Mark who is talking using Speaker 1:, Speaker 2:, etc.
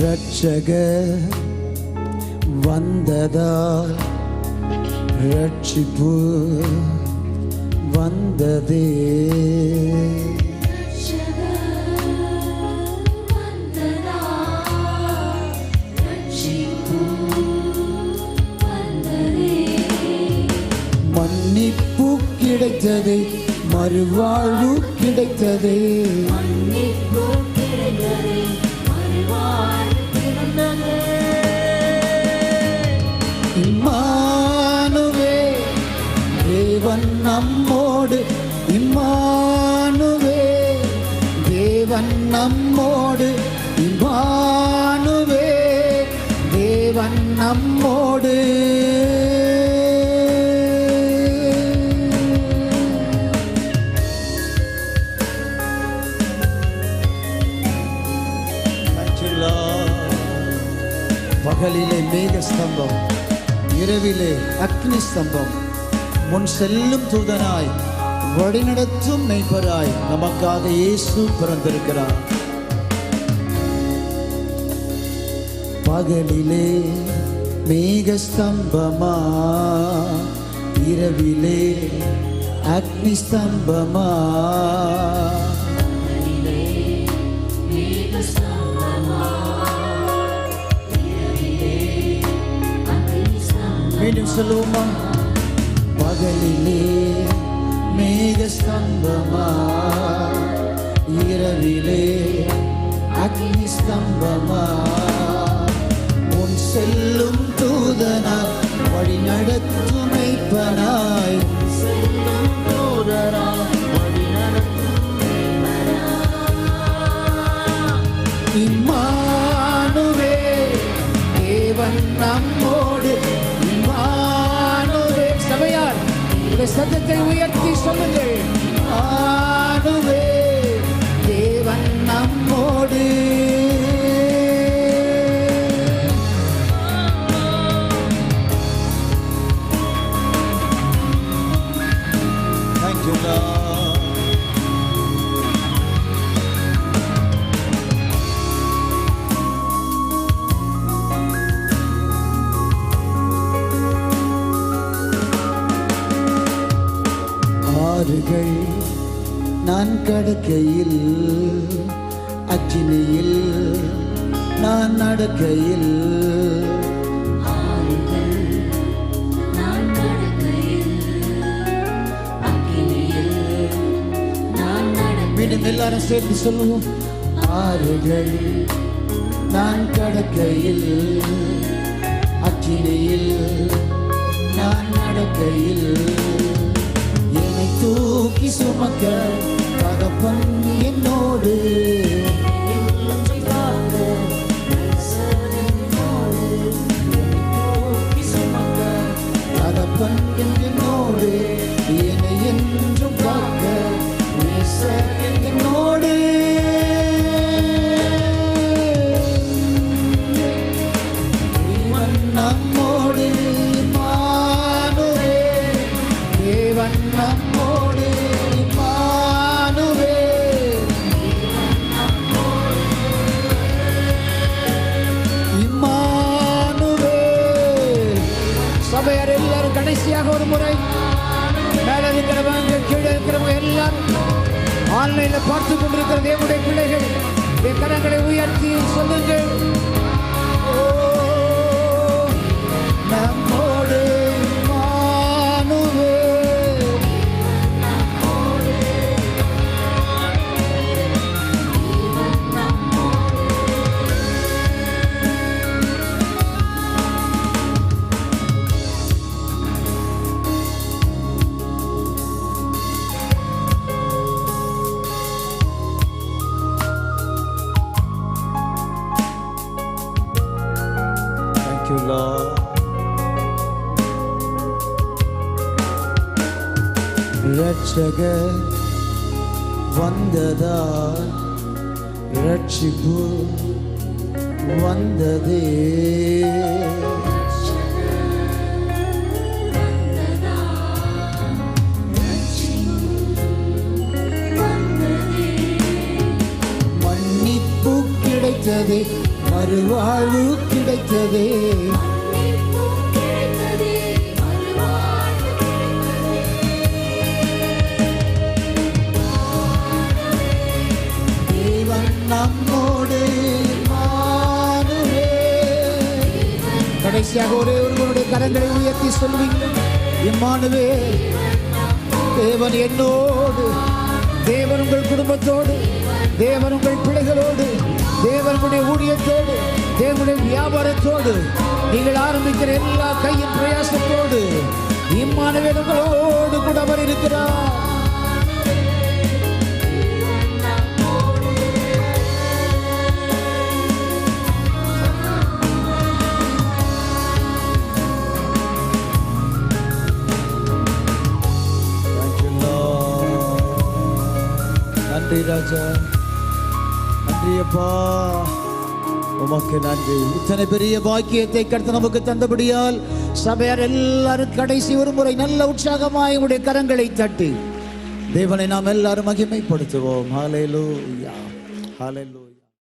Speaker 1: ரட்சக வந்ததால் ரட்சிப்பு வந்ததே. மன்னிப்பு கிடைத்ததே மறுவாழ்வு கிடைத்ததே. மன்னிப்பு நம்மோடு இம்மானுவே தேவன் நம்மோடு. பகலிலே மேக ஸ்தம்பம் இரவிலே அக்னி ஸ்தம்பம் முன் செல்லும் தூதனாய் வழிநடத்தும் மெய்ப்பராய் நமக்காக இயேசு பிறந்திருக்கிறார். பகலிலே மேக ஸ்தம்பமா இரவிலே அக்னி ஸ்தம்பமா. மீண்டும் சொல்லுவோமா? பகலிலே மேக இரவிலே அக்னி ஸ்தம்பமா? உன் செல்லும் தூதனா வழி நடத்தும் மெய்ப்பனாய். இம்மானுவே தேவன் நம்மோடு இந்த சத்தத்தை உயர்த்தி சொல்லுங்கள் ஆடுவே தேவன் நம்மோடு. நான் கடக்கையில் அச்சினியில். நான் நடக்கையில். மீண்டும் எல்லாரும் சேர்ந்து சொல்லுவோம். ஆறுகள் நான் கடக்கையில் அச்சினியில். நான் நடக்கையில். uma cama முறை. மேல இருக்கிறவங்க கீழே இருக்கிறவங்க எல்லாரும் ஆன்லைன்ல பார்த்து கொண்டிருக்கிற தேவனுடைய பிள்ளைகள் கரங்களை உயர்த்தி சொல்லுங்கள். Love. you, வந்ததால் ரட்சிப்பு வந்ததே மன்னிப்பு கிடைத்ததே மறுவாழ்வு கிடைத்ததே. நம்மோடு கடைசியாக ஒரே ஒருவருடைய கரங்களை உயர்த்தி சொல்வீங்க. இம்மானுவே தேவன் என்னோடு தேவன் உங்கள் குடும்பத்தோடு தேவன் உங்கள் பிள்ளைகளோடு தேவனுடைய ஊழியத்தோடு தேவனுடைய வியாபாரத்தோடு நீங்கள் ஆரம்பிக்கிற எல்லா கையின் பிரயாசத்தோடு இம்மானுவேல் கூட அவர் இருக்கிறார். Thank you, நன்றி ராஜா. நன்றியப்பா உமக்கு நன்றி. இத்தனை பெரிய பாக்கியத்தை கடத்த நமக்கு தந்தபடியால் சபையார் எல்லாரும் கடைசி ஒரு முறை நல்ல உற்சாகமாய் உடைய கரங்களை தட்டி தேவனை நாம் எல்லாரும் மகிமைப்படுத்துவோம். ஹalleluya ஹalleluya